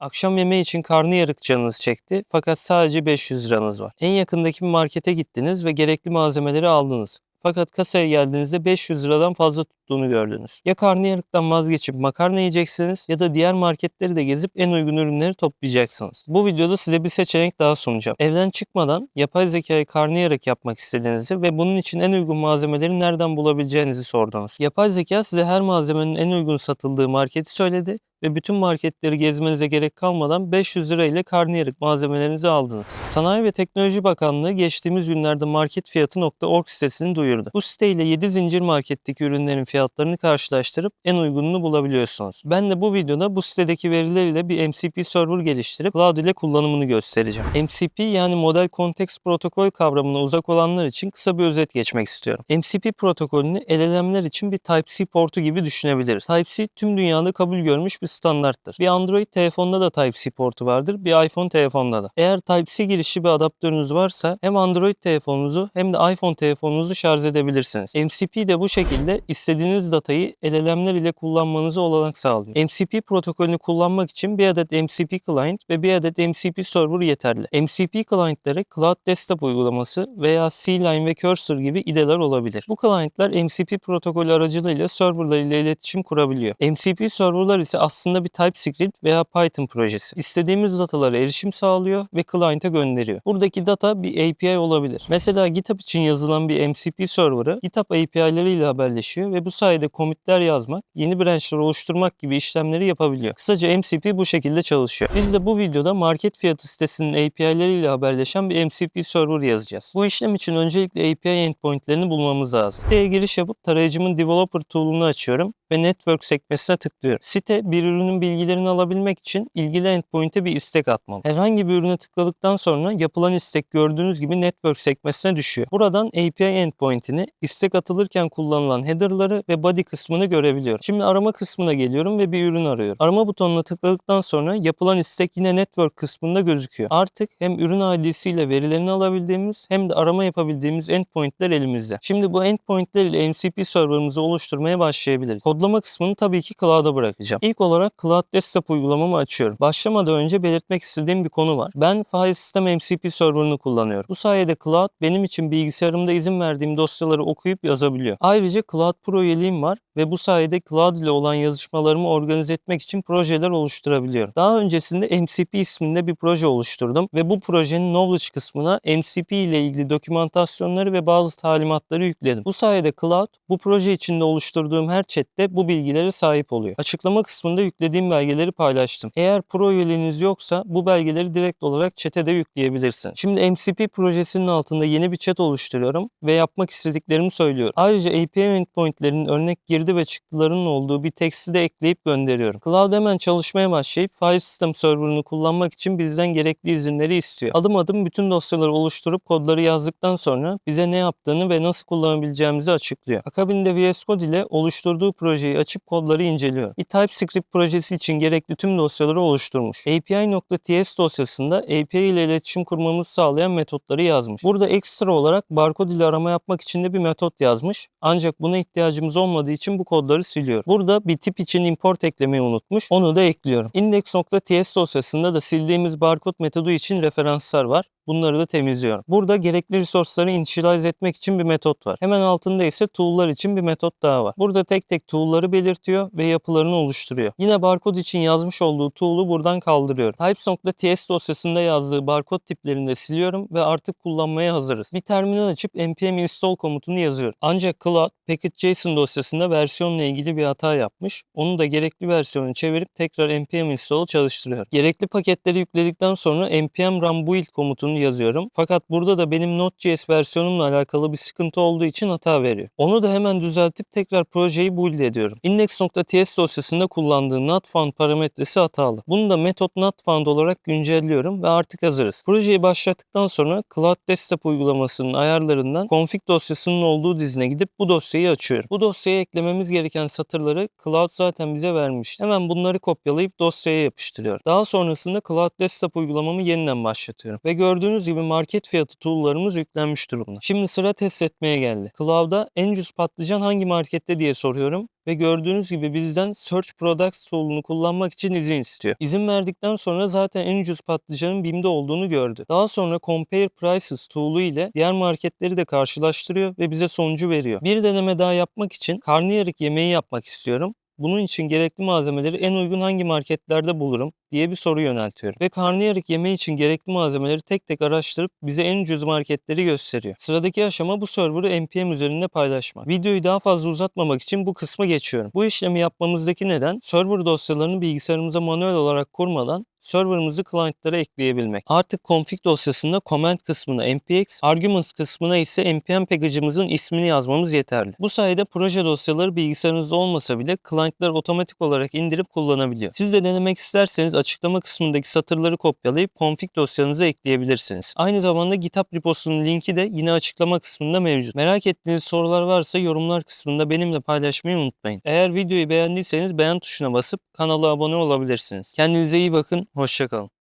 Akşam yemeği için karnıyarık canınız çekti fakat sadece 500 liranız var. En yakındaki markete gittiniz ve gerekli malzemeleri aldınız. Fakat kasaya geldiğinizde 500 liradan fazla tuttuğunu gördünüz. Ya karnıyarıktan vazgeçip makarna yiyeceksiniz ya da diğer marketleri de gezip en uygun ürünleri toplayacaksınız. Bu videoda size bir seçenek daha sunacağım. Evden çıkmadan yapay zekayı karnıyarık yapmak istediğinizi ve bunun için en uygun malzemeleri nereden bulabileceğinizi sordunuz. Yapay zeka size her malzemenin en uygun satıldığı marketi söyledi ve bütün marketleri gezmenize gerek kalmadan 500 lira ile karnıyarık malzemelerinizi aldınız. Sanayi ve Teknoloji Bakanlığı geçtiğimiz günlerde marketfiyatı.org sitesini duyurdu. Bu site ile 7 zincir marketteki ürünlerin fiyatlarını karşılaştırıp en uygununu bulabiliyorsunuz. Ben de bu videoda bu sitedeki veriler ile bir MCP server geliştirip cloud ile kullanımını göstereceğim. MCP yani Model Context Protokol kavramına uzak olanlar için kısa bir özet geçmek istiyorum. MCP protokolünü LLM'ler için bir Type-C portu gibi düşünebiliriz. Type-C tüm dünyada kabul görmüş bir standarttır. Bir Android telefonda da Type-C portu vardır, bir iPhone telefonda da. Eğer Type-C girişi bir adaptörünüz varsa hem Android telefonunuzu hem de iPhone telefonunuzu şarj edebilirsiniz. MCP de bu şekilde istediğiniz datayı LLM'ler ile kullanmanıza olanak sağlıyor. MCP protokolünü kullanmak için bir adet MCP client ve bir adet MCP server yeterli. MCP clientlere Cloud Desktop uygulaması veya C-Line ve Cursor gibi IDE'ler olabilir. Bu clientler MCP protokolü aracılığıyla serverlar ile iletişim kurabiliyor. MCP serverlar ise aslında bir TypeScript veya Python projesi. İstediğimiz datalara erişim sağlıyor ve client'e gönderiyor. Buradaki data bir API olabilir. Mesela GitHub için yazılan bir MCP server'ı GitHub API'leri ile haberleşiyor ve bu sayede commitler yazmak, yeni branchlar oluşturmak gibi işlemleri yapabiliyor. Kısaca MCP bu şekilde çalışıyor. Biz de bu videoda market fiyatı sitesinin API'leri ile haberleşen bir MCP server yazacağız. Bu işlem için öncelikle API endpointlerini bulmamız lazım. Siteye giriş yapıp tarayıcımın developer tool'unu açıyorum ve network sekmesine tıklıyorum. Site bir ürünün bilgilerini alabilmek için ilgili endpoint'e bir istek atmalı. Herhangi bir ürüne tıkladıktan sonra yapılan istek gördüğünüz gibi network sekmesine düşüyor. Buradan API endpoint'ini, istek atılırken kullanılan header'ları ve body kısmını görebiliyorum. Şimdi arama kısmına geliyorum ve bir ürün arıyorum. Arama butonuna tıkladıktan sonra yapılan istek yine network kısmında gözüküyor. Artık hem ürün ID'si ile verilerini alabildiğimiz hem de arama yapabildiğimiz endpoint'ler elimizde. Şimdi bu endpoint'ler ile MCP server'ımızı oluşturmaya başlayabiliriz. Kodlama kısmını tabii ki cloud'a bırakacağım. İlk olarak Cloud Desktop uygulamamı açıyorum. Başlamadan önce belirtmek istediğim bir konu var. Ben file system MCP server'ını kullanıyorum. Bu sayede Cloud benim için bilgisayarımda izin verdiğim dosyaları okuyup yazabiliyor. Ayrıca Cloud Pro üyeliğim var ve bu sayede Cloud ile olan yazışmalarımı organize etmek için projeler oluşturabiliyorum. Daha öncesinde MCP isminde bir proje oluşturdum ve bu projenin knowledge kısmına MCP ile ilgili dokümantasyonları ve bazı talimatları yükledim. Bu sayede Cloud bu proje içinde oluşturduğum her chatte bu bilgilere sahip oluyor. Açıklama kısmında yüklediğim belgeleri paylaştım. Eğer pro üyeliğiniz yoksa bu belgeleri direkt olarak chat'e de yükleyebilirsin. Şimdi MCP projesinin altında yeni bir chat oluşturuyorum ve yapmak istediklerimi söylüyorum. Ayrıca API endpointlerinin örnek girdi ve çıktılarının olduğu bir teksti de ekleyip gönderiyorum. Cloud hemen çalışmaya başlayıp file system server'ını kullanmak için bizden gerekli izinleri istiyor. Adım adım bütün dosyaları oluşturup kodları yazdıktan sonra bize ne yaptığını ve nasıl kullanabileceğimizi açıklıyor. Akabinde VS Code ile oluşturduğu projeyi açıp kodları inceliyor. Bir TypeScript projesi için gerekli tüm dosyaları oluşturmuş. API.ts dosyasında API ile iletişim kurmamızı sağlayan metotları yazmış. Burada ekstra olarak barkod ile arama yapmak için de bir metot yazmış. Ancak buna ihtiyacımız olmadığı için bu kodları siliyor. Burada bir tip için import eklemeyi unutmuş. Onu da ekliyorum. Index.ts dosyasında da sildiğimiz barkod metodu için referanslar var. Bunları da temizliyorum. Burada gerekli resource'ları initialize etmek için bir metot var. Hemen altında ise tool'lar için bir metot daha var. Burada tek tek tool'ları belirtiyor ve yapılarını oluşturuyor. Yine barkod için yazmış olduğu tool'u buradan kaldırıyorum. Types.ts dosyasında yazdığı barkod tiplerini de siliyorum ve artık kullanmaya hazırız. Bir terminal açıp npm install komutunu yazıyorum. Ancak Cloud package.json dosyasında versiyonla ilgili bir hata yapmış. Onu da gerekli versiyonu çevirip tekrar npm install'ı çalıştırıyor. Gerekli paketleri yükledikten sonra npm run build komutunu yazıyorum. Fakat burada da benim Node.js versiyonumla alakalı bir sıkıntı olduğu için hata veriyor. Onu da hemen düzeltip tekrar projeyi build ediyorum. Index.ts dosyasında kullandığım not found parametresi hatalı. Bunu da metot not found olarak güncelliyorum ve artık hazırız. Projeyi başlattıktan sonra Cloud Desktop uygulamasının ayarlarından config dosyasının olduğu dizine gidip bu dosyayı açıyorum. Bu dosyaya eklememiz gereken satırları Cloud zaten bize vermiş. Hemen bunları kopyalayıp dosyaya yapıştırıyorum. Daha sonrasında Cloud Desktop uygulamamı yeniden başlatıyorum. Ve gördüğünüz Gördüğünüz gibi market fiyatı tool'larımız yüklenmiş durumda. Şimdi sıra test etmeye geldi. Cloud'a en ucuz patlıcan hangi markette diye soruyorum ve gördüğünüz gibi bizden Search Products tool'unu kullanmak için izin istiyor. İzin verdikten sonra zaten en ucuz patlıcanın BİM'de olduğunu gördü. Daha sonra Compare Prices tool'u ile diğer marketleri de karşılaştırıyor ve bize sonucu veriyor. Bir deneme daha yapmak için karnıyarık yemeği yapmak istiyorum. Bunun için gerekli malzemeleri en uygun hangi marketlerde bulurum diye bir soru yöneltiyorum. Ve karnıyarık yemeği için gerekli malzemeleri tek tek araştırıp bize en ucuz marketleri gösteriyor. Sıradaki aşama bu server'ı npm üzerinde paylaşmak. Videoyu daha fazla uzatmamak için bu kısma geçiyorum. Bu işlemi yapmamızdaki neden server dosyalarını bilgisayarımıza manuel olarak kurmadan serverımızı client'lara ekleyebilmek. Artık config dosyasında comment kısmına npx, arguments kısmına ise npm package'ımızın ismini yazmamız yeterli. Bu sayede proje dosyaları bilgisayarınızda olmasa bile client'lar otomatik olarak indirip kullanabiliyor. Siz de denemek isterseniz açıklama kısmındaki satırları kopyalayıp config dosyanıza ekleyebilirsiniz. Aynı zamanda GitHub reposunun linki de yine açıklama kısmında mevcut. Merak ettiğiniz sorular varsa yorumlar kısmında benimle paylaşmayı unutmayın. Eğer videoyu beğendiyseniz beğen tuşuna basıp kanala abone olabilirsiniz. Kendinize iyi bakın, hoşçakalın.